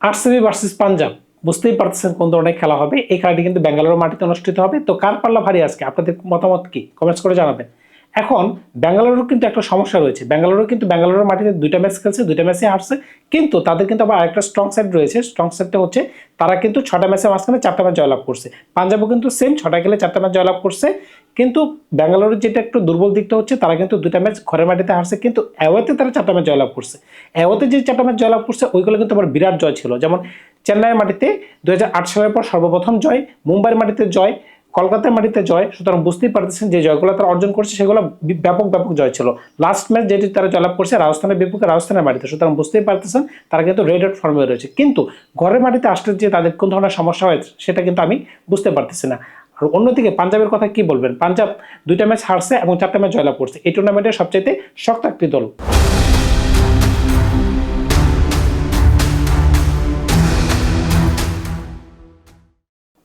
RCB versus Punjab. বুঝতেই পারতেছেন কোন ধরনের খেলা হবে। এই খেলাটি কিন্তু ব্যাঙ্গালোর মাটিতে অনুষ্ঠিত হবে। তো কার পাল্লা ভারী আজকে? আপনাদের মতামত কি? কমেন্টস করে জানাবেন। এখন ব্যাঙ্গালোরের কিন্তু একটা সমস্যা রয়েছে। ব্যাঙ্গালোরও কিন্তু ব্যাঙ্গালোরের মাটিতে দুইটা ম্যাচ খেলছে, দুইটা ম্যাচে হারছে। কিন্তু তাদের কিন্তু আবার আরেকটা স্ট্রং সাইড রয়েছে। স্ট্রং সাইডটা হচ্ছে, তারা কিন্তু ছটা ম্যাচের মাঝখানে চারটা ম্যাচ জয়লাভ করছে। পাঞ্জাবও কিন্তু সেম ছটা খেলে চারটা ম্যাচ জয়লাভ করছে। কিন্তু ব্যাঙ্গালোরের যেটা একটু দুর্বল দিকটা হচ্ছে, তারা কিন্তু দুটা ম্যাচ ঘরের মাটিতে হারছে, কিন্তু অ্যাওয়েতে তারা চারটা ম্যাচ জয়লাভ করছে। অ্যাওয়েতে যে চারটা ম্যাচ জয়লাভ করছে, ওইগুলো কিন্তু আবার বিরাট জয় ছিল। যেমন চেন্নাইয়ের মাটিতে দুই হাজার আট সালের পর সর্বপ্রথম জয়, মুম্বাইয়ের মাটিতে জয় কলকাতার মাটিতে জয়, সুতরাং বুঝতেই পারতেছেন যে জয়গুলো তারা অর্জন করছে, সেগুলো ব্যাপক ব্যাপক জয় ছিল। লাস্ট ম্যাচ যেটি তারা জয়লাভ করছে, রাজস্থানের বিপক্ষে রাজস্থানের মাটিতে। সুতরাং বুঝতেই পারতেছেন, তারা কিন্তু রেড আউট ফর্মে রয়েছে। কিন্তু ঘরের মাটিতে আসলে যে তাদের কোন ধরনের সমস্যা হয়েছে সেটা কিন্তু আমি বুঝতে পারতেছি না। আর অন্যদিকে পাঞ্জাবের কথা কি বলবেন? পাঞ্জাব দুইটা ম্যাচ হারছে এবং চারটা ম্যাচ জয়লাভ করছে। এই টুর্নামেন্টের সবচাইতে শক্ত একটি দল।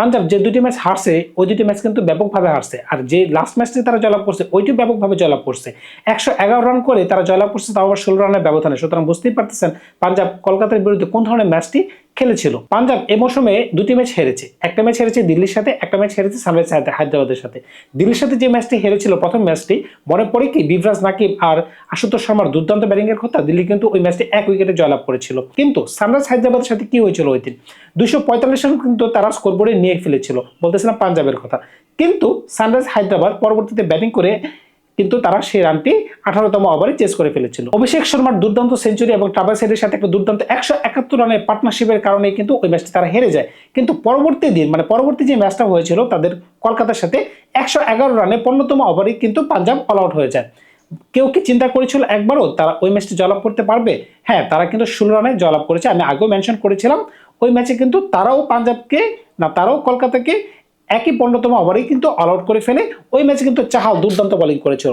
পাঞ্জাব যে দুটি ম্যাচ হারছে, ওই দুটি ম্যাচ কিন্তু ব্যাপকভাবে হারছে। আর যে লাস্ট ম্যাচটি তারা জয়লাভ করছে ওইটি ব্যাপকভাবে জয়লাভ করছে। একশো এগারো রান করে তারা জয়লাভ করছে, তাও আবার ষোলো রানের ব্যবধানে। সুতরাং বুঝতেই পারতেছেন, পাঞ্জাব কলকাতার বিরুদ্ধে কোন ধরনের ম্যাচটি খেলেছিল। পাঞ্জাব এ মৌসুমে দুটি ম্যাচ হেরেছে। একটা ম্যাচ হেরেছে দিল্লির সাথে, একটা ম্যাচ হেরেছে সানরাইজ হায়দ্রাবাদের সাথে। দিল্লির সাথে যে ম্যাচটি হেরেছিল, প্রথম ম্যাচটি, মনে পড়ে কি বিভরাজ নাকিব আর আশুতোষ শর্মার দুর্দান্ত ব্যাটিং এর কথা, দিল্লি কিন্তু ওই ম্যাচটি এক উইকেটে জয়লাভ করেছিল। কিন্তু সানরাইজ হায়দ্রাবাদের সাথে কি হয়েছিল ওই দিন? দুশো পঁয়তাল্লিশ রান কিন্তু তারা স্কোরবোর্ডে নিয়ে ফেলেছিল, বলতেছিলাম পাঞ্জাবের কথা। কিন্তু সানরাইজ হায়দ্রাবাদ পরবর্তীতে ব্যাটিং করে কিন্তু তারা সেই রানটি আঠারোতম ওভারে চেস করে ফেলেছিল। অভিষেক শর্মার দুর্দান্ত সেঞ্চুরি এবং ট্রাভেল সাইডের সাথে একটা দুর্দান্ত একশো একাত্তর রানের পার্টনারশিপের কারণে কিন্তু ওই ম্যাচটি তারা হেরে যায়। কিন্তু পরবর্তী দিন মানে পরবর্তী যে ম্যাচটা হয়েছিল তাদের কলকাতার সাথে একশো এগারো রানে পনেরোতম ওভারে কিন্তু পাঞ্জাব অল আউট হয়ে যায়। কেউ কি চিন্তা করেছিল একবারও তারা ওই ম্যাচটি জয়লাভ করতে পারবে? হ্যাঁ তারা কিন্তু ষোলো রানে জয়লাভ করেছে। আমি আগেও মেনশন করেছিলাম, ওই ম্যাচে কিন্তু তারাও পাঞ্জাবকে না, তারাও কলকাতাকে একই পনেরোতম ওভারেই কিন্তু অল আউট করে ফেলে ওই ম্যাচে কিন্তু চাহাল দুর্দান্ত বোলিং করেছিল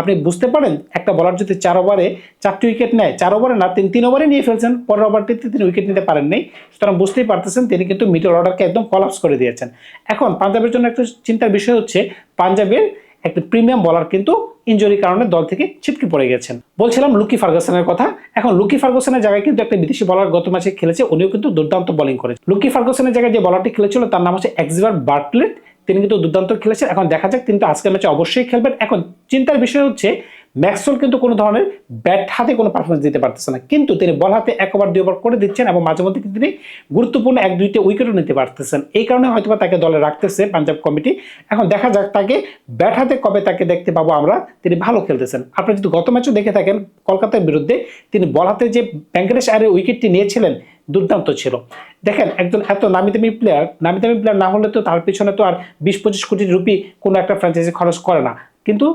আপনি বুঝতে পারেন, একটা বলার যদি চার ওভারে চারটি উইকেট নেয়, চার ওভারে না, তিন তিন ওভারে নিয়ে ফেলছেন, পরের ওভারটিতে তিনি উইকেট নিতে পারেন নাই। সুতরাং বুঝতেই পারতেছেন, তিনি কিন্তু মিডল অর্ডারকে একদম কলাপস করে দিয়েছেন। এখন পাঞ্জাবের জন্য একটা চিন্তার বিষয় হচ্ছে, পাঞ্জাবের একটা প্রিমিয়াম বলার কিন্তু ইনজুরির কারণে দল থেকে ছিটকে পড়ে গেছেন। বলছিলাম লুকি ফার্গাসনের কথা। এখন লুকি ফার্গুসনের জায়গায় কিন্তু একটা বিদেশি বলার গত মাসে খেলেছে, উনিও কিন্তু দুর্দান্ত বোলিং করেছে। লুকি ফার্গুসনের জায়গায় যে বলারটি খেলেছিল, তার নাম হচ্ছে এক্সিভার বার্টলেট। তিনি কিন্তু দুর্দান্ত খেলেছেন। এখন দেখা যাক, তিনি তো আজকের ম্যাচে অবশ্যই খেলবেন। এখন চিন্তার বিষয় হচ্ছে ম্যাক্সওয়েল কিন্তু কোনো ধরনের ব্যাট হাতে কোনো পারফরমেন্স দিতে পারতেছে না। কিন্তু তিনি বল হাতে এক ওভার দুই ওভার করে দিচ্ছেন এবং মাঝে মধ্যে তিনি গুরুত্বপূর্ণ এক, দুইটা উইকেটও নিতে পারতেছেন। এই কারণে হয়তো বা তাকে দলে রাখতেছে পাঞ্জাব কমিটি এখন দেখা যাক তাকে ব্যাট হাতে কবে তাকে দেখতে পাবো আমরা, তিনি ভালো খেলতেছেন। আপনি যদি গত ম্যাচও দেখে থাকেন, কলকাতার বিরুদ্ধে তিনি বল হাতে যে ব্যাঙ্কারেশ আয়ের উইকেটটি নিয়েছিলেন, দুর্দান্ত ছিল। দেখেন, একজন এত নামি দামি প্লেয়ার নামি দামি প্লেয়ার না হলে তো তার পিছনে তো আর বিশ পঁচিশ কোটি রুপি কোনো একটা ফ্র্যাঞ্চাইজি খরচ করে না। কিন্তু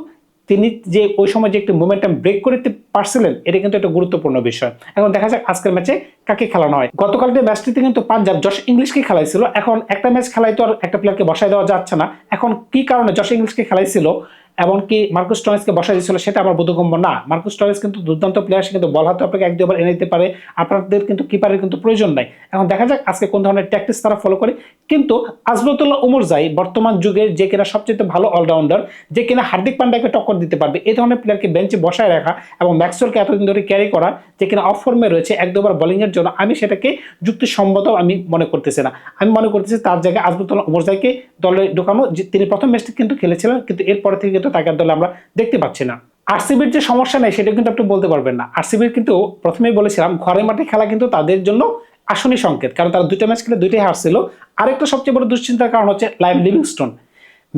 তিনি যে ওই সময় যে একটি মোমেন্টাম ব্রেক করতে পারছিলেন, এটা কিন্তু একটা গুরুত্বপূর্ণ বিষয়। এখন দেখা যাক আজকের ম্যাচে কাকে খেলানো হয়। গতকালকে ম্যাচটিতে কিন্তু পাঞ্জাব জশ ইংলিশকে খেলাইছিল, এখন একটা ম্যাচ খেলাই তো আর একটা প্লেয়ারকে বসায় দেওয়া যাচ্ছে না। এখন কি কারণে জশ ইংলিশকে খেলাইছিল এমনকি মার্কুস টয়েসকে বসাই দিয়েছিল, সেটা আমার বোধগম্য না। মার্কুস টয়েস কিন্তু দুর্দান্ত প্লেয়ার সে কিন্তু বল হাতে আপনাকে এক দুবার এনে দিতে পারে। আপনাদের কিন্তু কিপারের কিন্তু প্রয়োজন নাই। এখন দেখা যাক আজকে কোন ধরনের ট্যাকটিস তারা ফলো করে। কিন্তু আজরতুল্লাহ উমর জাই বর্তমান যুগের যে কিনা সবচেয়ে ভালো অলরাউন্ডার যে কিনা হার্দিক পান্ডাকে টক্কর দিতে পারবে, এই ধরনের প্লেয়ারকে বেঞ্চে বসায় রাখা এবং ম্যাক্সওয়েলকে এতদিন ধরে ক্যারি করা, যে কিনা অফ ফর্মে রয়েছে এক দুবার বোলিংয়ের জন্য, আমি সেটাকে যুক্তিসম্মত আমি মনে করতেছি না। আমি মনে করতেছি তার জায়গায় আজরতুল্লাহ উমর জাইকে দলে ঢোকানো তিনি প্রথম ম্যাচটি কিন্তু খেলেছিলেন, কিন্তু এরপরে থেকে কিন্তু তাকে দলে আমরা দেখতে পাচ্ছি না। আরসিবির যে সমস্যা নেই, সেটা কিন্তু আপনি বলতে পারবেন না। আরসিবির কিন্তু প্রথমেই বলেছিলাম, ঘরের মাঠে খেলা কিন্তু তাদের জন্য আসনি সংকেত, কারণ তারা দুইটা ম্যাচ খেলে দুইটাই হারছিল। আরেকটা সবচেয়ে বড় দুশ্চিন্তার কারণ হচ্ছে লাইভ লিভিংস্টোন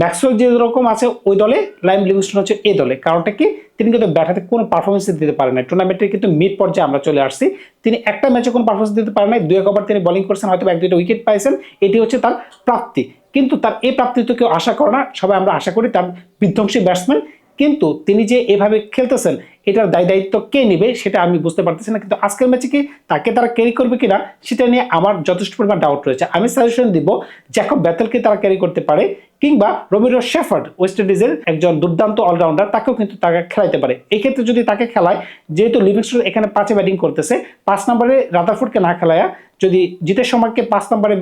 ম্যাক্সওয়েল যে রকম আছে ওই দলে লাইম লিভিংস্টোন হচ্ছে এই দলে। কারণটা কি? তিনি কিন্তু ব্যাটাতে কোনো পারফরমেন্স দিতে পারেন না টুর্নামেন্টের কিন্তু মিড পর্যায়ে আমরা চলে আসছি। তিনি একটা ম্যাচে কোনো পারফরমেন্স দিতে পারেন নাই। দুই এক ওভার তিনি বলিং করছেন, হয়তো এক দুইটা উইকেট পাইছেন। এটি হচ্ছে তার প্রাপ্তি। কিন্তু তার এই প্রাপ্তি তো কেউ আশা করে না। সবাই আমরা আশা করি তার বিধ্বংসী ব্যাটসম্যান কিন্তু তিনি যে এভাবে খেলতেছেন, এটার দায় দায়িত্ব কে নেবে সেটা আমি বুঝতে পারতেছি না, কিন্তু আজকের ম্যাচে কি তাকে তারা ক্যারি করবে কিনা, সেটা নিয়ে আমার যথেষ্ট পরিমাণ ডাউট রয়েছে। আমি সাজেশন দিব জ্যাকব ব্যাতেলকে তারা ক্যারি করতে পারে, কিংবা রবিরো শেফার্ড ওয়েস্ট ইন্ডিজের একজন দুর্দান্ত অলরাউন্ডার তাকেও কিন্তু তাকে খেলাইতে পারে। এই ক্ষেত্রে যদি তাকে খেলায়, যেহেতু লিভিংস্টোন এখানে পাঁচে ব্যাটিং করতেছে, পাঁচ নম্বরে রাদারফোর্ডকে না খেলায়া, যদি জিতের সময়কে পাঁচ নম্বরে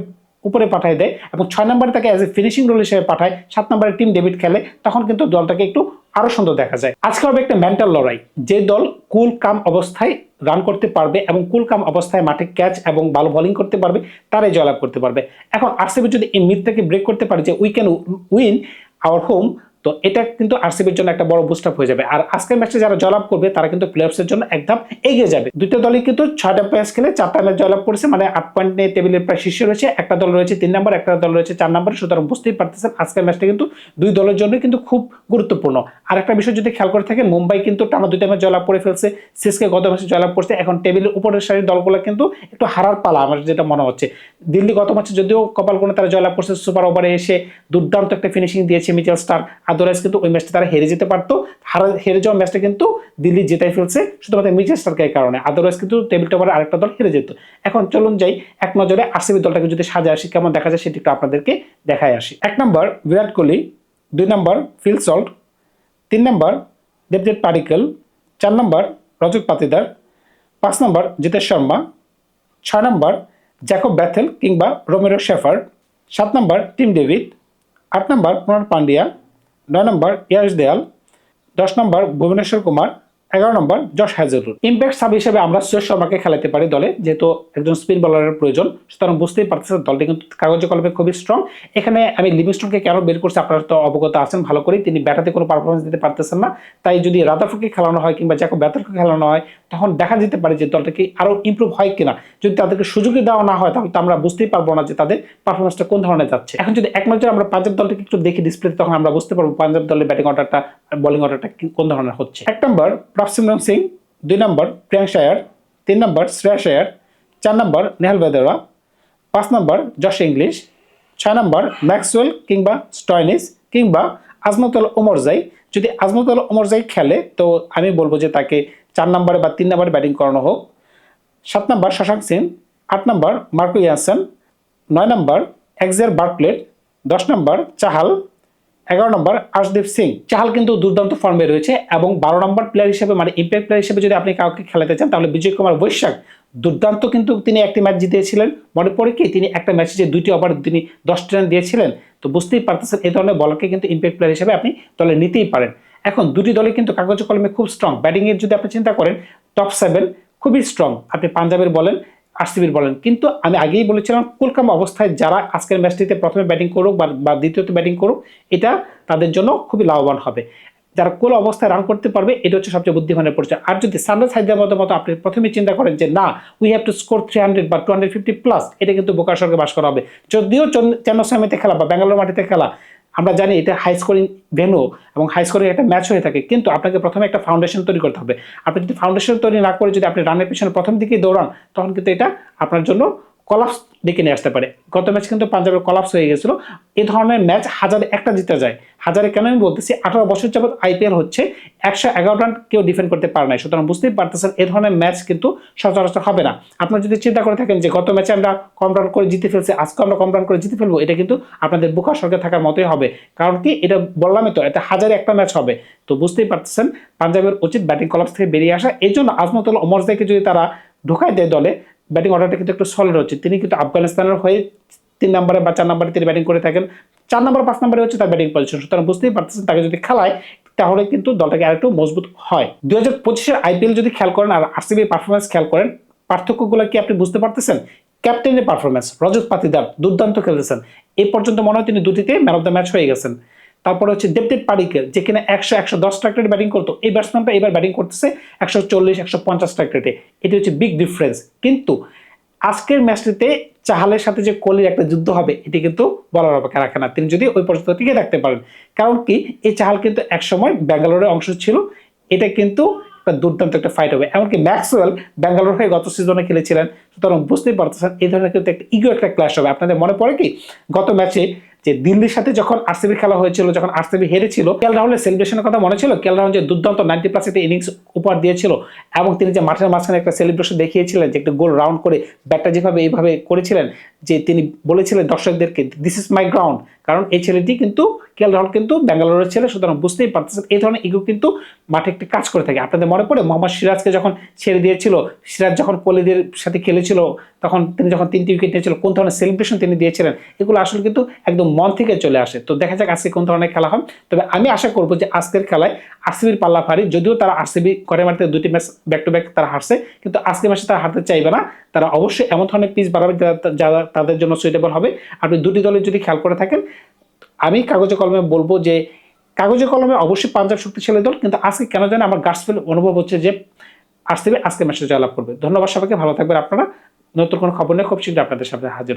উপরে পাঠায় দেয় এবং ছয় নম্বরে তাকে অ্যাজ এ ফিনিশিং রোল হিসেবে পাঠায়, সাত নম্বরে টিম ডেবিট খেলে, তখন কিন্তু দলটাকে একটু আরও সুন্দর দেখা যায়। আজকে হবে একটা মেন্টাল লড়াই। যে দল কুল কাম অবস্থায় রান করতে পারবে এবং কুল কাম অবস্থায় মাঠে ক্যাচ এবং ভালো বোলিং করতে পারবে, তারাই জয়লাভ করতে পারবে। এখন আরসিবি যদি এই মিথটাকে ব্রেক করতে পারে যে we can win our home তো এটা কিন্তু আরসিবির জন্য একটা বড় বুস্ট আপ হয়ে যাবে। আর আজকের ম্যাচে যারা জয়লাভ করবে, তারা কিন্তু প্লেয়ার্সের জন্য একদম এগিয়ে যাবে। দুটো দলই কিন্তু ছয়টা ম্যাচ খেলে চারটা ম্যাচ জয়লাভ করেছে মানে আট পয়েন্ট নিয়ে টেবিলের প্রায় শীর্ষে রয়েছে। একটা দল রয়েছে তিন নম্বর একটা দল রয়েছে চার নম্বর সুতরাং বুঝতেই পারতেছেন আজকের ম্যাচটা কিন্তু দুই দলের জন্য কিন্তু খুব গুরুত্বপূর্ণ। আর একটা বিষয় যদি খেয়াল করে থাকে মুম্বাই কিন্তু টানা দুইটা ম্যাচ জয়লাভ করে ফেলছে সিএসকে গত ম্যাচে জয়লাভ করছে। এখন টেবিলের উপরের সারির দলগুলো কিন্তু একটু হারার পালা, আমার যেটা মনে হচ্ছে। দিল্লি গত ম্যাচে যদিও কপাল করে তারা জয়লাভ করছে সুপার ওভারে এসে দুর্দান্ত একটা ফিনিশিং দিয়েছে মিচেল স্টার আদারওয়াইজ কিন্তু ওই ম্যাচটা তারা হেরে যেতে পারতো। হারা, হেরে যাওয়া ম্যাচটা কিন্তু দিল্লি জেতাই ফেলছে, শুধুমাত্র মিচেল স্টারকের কারণে। আদারওয়াইজ কিন্তু টেবিল টপারে আরেকটা দল হেরে যেত। এখন চলুন যাই, এক নজরে আরসিবি দলটাকে যদি সাজা আসি, কেমন দেখা যায় সেটি একটু আপনাদেরকে দেখায় আসি। এক নম্বর বিরাট কোহলি, দুই নম্বর ফিল সল্ট, তিন নম্বর দেবজিৎ পাডিকল চার নম্বর রজত পাতিদার, পাঁচ নম্বর জিতেশ শর্মা, ছয় নম্বর জ্যাকব ব্যাথেল কিংবা রোমেরো শেফার সাত নম্বর টিম ডেভিড, আট নম্বর কুমার পান্ডিয়া নয় নম্বর ইয়াস দেয়াল। দশ নম্বর ভুবনেশ্বর কুমার। এগারো number Josh Hazlewood impact sub হিসেবে আমরা সুরেশ শর্মাকে খেলাতে পারি দলে, যেহেতু একজন স্পিন বলারের প্রয়োজন। সুতরাং বুঝতেই পারতেছেন, দলটি কিন্তু কাগজে কলমে খুবই স্ট্রং এখানে আমি লিভিংস্টনকে কেন বের করছি, আপনারা তো অবগত আছেন, ভালো করেই তিনি ব্যাটাতে কোনো পারফরমেন্স দিতে পারতেছেন না। তাই যদি রাদাফুকে খেলানো হয় কিংবা জ্যাকব ব্যাথারকে খেলানো হয়, তখন দেখা যেতে পারে যে দলটা কি আরও ইমপ্রুভ হয় কিনা। যদি তাদেরকে সুযোগই দেওয়া না হয়, তাহলে তো আমরা বুঝতেই পারব না যে তাদের পারফরমেন্সটা কোন ধরনের যাচ্ছে। এখন যদি এক আমরা পাঞ্জাব দলটাকে একটু দেখি ডিসপ্লে তখন আমরা বুঝতে পারব পাঞ্জাব দলের ব্যাটিং অর্ডারটা বোলিং অর্ডারটা কোন ধরনের হচ্ছে। এক নম্বর প্রফসিমরন সিং দুই নম্বর প্রিয়াঙ্ক শায়ার তিন নম্বর শ্রেয়া শায়ার চার নম্বর নেহাল বেদেরা পাঁচ নম্বর জশ ইংলিশ ছয় নম্বর ম্যাক্সওয়েল কিংবা স্টয়নিস কিংবা আজমতল ওমরজাই যদি আজমতল ওমরজাই খেলে, তো আমি বলব যে তাকে চার নম্বরে বা তিন নম্বরে ব্যাটিং করানো হোক। সাত নম্বর শশাঙ্ক সিং আট নম্বর মার্কো ইয়ানসন নয় নম্বর এক্সের বার্কলেট দশ নম্বর চাহাল এগারো নম্বর আশদীপ সিং। চাহাল কিন্তু দুর্দান্ত ফর্মে রয়েছে এবং বারো নম্বর প্লেয়ার হিসেবে মানে ইম্প্যাক্ট প্লেয়ার হিসেবে যদি আপনি কাউকে খেলাতে চান, তাহলে বিজয় কুমার বৈশাখ দুর্দান্ত কিন্তু তিনি একটি ম্যাচ জিতিয়েছিলেন মনে পড়ে কি, তিনি একটা ম্যাচে যে দুইটি ওভার তিনি দশটি রান দিয়েছিলেন? তো বুঝতেই পারতেছেন এই ধরনের বলকে কিন্তু ইম্প্যাক্ট প্লেয়ার হিসেবে আপনি দলে নিতেই পারেন। এখন দুটি দলে কিন্তু কাগজ কলমে খুব স্ট্রং ব্যাটিংয়ের যদি আপনি চিন্তা করেন টপ সেভেন খুবই স্ট্রং আপনি পাঞ্জাবের বলেন আরসিবির বলেন। কিন্তু আমি আগেই বলেছিলাম, কুলকাম অবস্থায় যারা আজকের ম্যাচটিতে প্রথমে ব্যাটিং করুক বা দ্বিতীয়ত ব্যাটিং করুক, এটা তাদের জন্য খুবই লাভবান হবে। যারা কোল অবস্থায় রান করতে পারবে, এটা হচ্ছে সবচেয়ে বুদ্ধিমানের পরিচয়। আর যদি সানরাইজ হায়দ্রাবাদের মতো আপনি প্রথমে চিন্তা করেন যে, না we have to score three hundred বা টু হান্ড্রেড ফিফটি প্লাস এটা কিন্তু বোকার সঙ্গে বাস করা হবে। যদিও চেন্নাইতে খেলা বা ব্যাঙ্গালোর মাটিতে খেলা আমরা জানি এটা হাই স্কোরিং ভেনু এবং হাই স্কোরিং একটা ম্যাচ হয়ে থাকে। কিন্তু আপনাকে প্রথমে একটা ফাউন্ডেশন তৈরি করতে হবে। আপনি যদি ফাউন্ডেশন তৈরি না করে যদি আপনি রানের পিছনে প্রথম দিকে দৌড়ান, তখন কিন্তু এটা আপনার জন্য কলাপস ডেকে নিয়ে আসতে পারে। গত ম্যাচ কিন্তু পাঞ্জাবের কলাপস হয়ে গেছিল। এই ধরনের ম্যাচ হাজারে একটা জিতে যায়। হাজারে কেন আমি বলতেছি, আঠারো বছর যাবত আইপিএল হচ্ছে, একশো এগারো রান কেউ ডিফেন্ড করতে পারে নাই। সুতরাং বুঝতেই পারতেছেন, এ ধরনের ম্যাচ কিন্তু সচরাচর হবে না। আপনারা যদি চিন্তা করে থাকেন যে গত ম্যাচে আমরা কম রান করে জিতে ফেলছি, আজকে আমরা কম রান করে জিতে ফেলব, এটা কিন্তু আপনাদের বুকা সরকার থাকার মতোই হবে। কারণ কি, এটা বললামই তো এটা হাজারে একটা ম্যাচ হবে। তো বুঝতেই পারতেছেন, পাঞ্জাবের উচিত ব্যাটিং কলাপস থেকে বেরিয়ে আসা। এই জন্য আজমতুল ওমরজাইকে যদি তারা ঢুকাই দেয় দলে ব্যাটিং অর্ডারটা কিন্তু একটু সলিড হচ্ছে। তিনি কিন্তু আফগানিস্তানের হয়ে তিন নম্বরে বা চার নম্বরে তিনি ব্যাটিং করে থাকেন। চার নম্বর, পাঁচ নম্বরে হচ্ছে তার ব্যাটিং পজিশন সুতরাং বুঝতেই পারতেছেন, তাকে যদি খেলায়, তাহলে কিন্তু দলটাকে আরেকটু মজবুত হয়। দুই হাজার পঁচিশের আইপিএল যদি খেয়াল করেন আর আরসিবি পারফরমেন্স খেয়াল করেন, পার্থক্যগুলো কি আপনি বুঝতে পারতেছেন? ক্যাপ্টেনের পারফরমেন্স রজত পাতিদার দুর্দান্ত খেলতেছেন। এই পর্যন্ত মনে হয় তিনি দুটিতে ম্যান অফ দ্য ম্যাচ হয়ে গেছেন। তারপরে হচ্ছে দেবদেব পাডিকের যে কিনা একশো একশো দশ স্ট্রাইক রেটে ব্যাটিং করতো। এই ব্যাটসম্যানটা এবার ব্যাটিং করতেছে একশো চল্লিশ, একশো পঞ্চাশ স্ট্রাইক রেটে এটি হচ্ছে বিগ ডিফারেন্স কিন্তু আজকের ম্যাচটিতে চাহালের সাথে যে কোহলির একটা যুদ্ধ হবে, এটি কিন্তু বলার অপেক্ষা রাখে না তিনি যদি ওই পর্যন্ত টিকে থাকতে পারেন। কারণ কি? এই চাহাল কিন্তু একসময় ব্যাঙ্গালোরের অংশ ছিল। এটা কিন্তু একটা দুর্দান্ত একটা ফাইট হবে। এমনকি ম্যাক্সওয়েল ব্যাঙ্গালোর হয়ে গত সিজনে খেলেছিলেন। সুতরাং বুঝতেই পারতেছেন, এই ধরনের কিন্তু একটা ইগো একটা ক্লাস হবে। আপনাদের মনে পড়ে কি? গত ম্যাচে যে দিল্লির সাথে যখন আরসিবি খেলা হয়েছিল, যখন আরসিবি হেরেছিল, কেল রাহুলের সেলিব্রেশনের কথা মনে ছিল? কেল রাহুল যে দুর্দান্ত নাইনটি প্লাস একটা ইনিংস উপহার দিয়েছিল, এবং তিনি যে মাঠের মাঝখানে একটা সেলিব্রেশন দেখিয়েছিলেন, যে একটা গোল রাউন্ড করে ব্যাটটা যেভাবে, এইভাবে করেছিলেন, যে তিনি বলেছিলেন দর্শকদেরকে দিস ইজ মাই গ্রাউন্ড কারণ এই ছেলেটি কিন্তু, কেল রাহুল কিন্তু ব্যাঙ্গালোরের ছেলে, সুতরাং বুঝতেই পারতেছেন, এই ধরনের ইগো কিন্তু মাঠে একটি কাজ করে থাকে। আপনাদের মনে পড়ে, মোহাম্মদ সিরাজকে যখন ছেড়ে দিয়েছিল, সিরাজ যখন কোহলিদের সাথে খেলেছিল হয়েছিল, তখন তিনি যখন তিনটি উইকেট নিয়েছিল, কোন ধরনের সেলিব্রেশন তিনি দিয়েছিলেন, এগুলো আসলে কিন্তু একদম মন থেকে চলে আসে। তো দেখা যাক আজকে কোন ধরনের খেলা হয়। তবে আমি আশা করব যে আজকের খেলায় আরসিবির পাল্লা ভারী যদিও তারা আরসিবি করে মারতে দুটি ম্যাচ ব্যাক টু ব্যাক তারা হারছে, কিন্তু আজকের ম্যাচে তারা হারতে চাইবে না। তারা অবশ্যই এমন ধরনের পিচ বাড়াবে যারা তাদের জন্য সুইটেবল হবে। আপনি দুটি দলের যদি খেয়াল করে থাকেন, আমি কাগজে কলমে বলব যে, কাগজে কলমে অবশ্যই পাঞ্জাব শক্তিশালী দল, কিন্তু আজকে কেন জানি আমার গাছ ফিল অনুভব হচ্ছে যে আরসিবি আজকে মেসেজ জয়লাভ করবে ধন্যবাদ সবাইকে, ভালো থাকবেন আপনারা নতুন কোনো খবর নিয়ে খুব শীঘ্রই আপনাদের সামনে হাজির।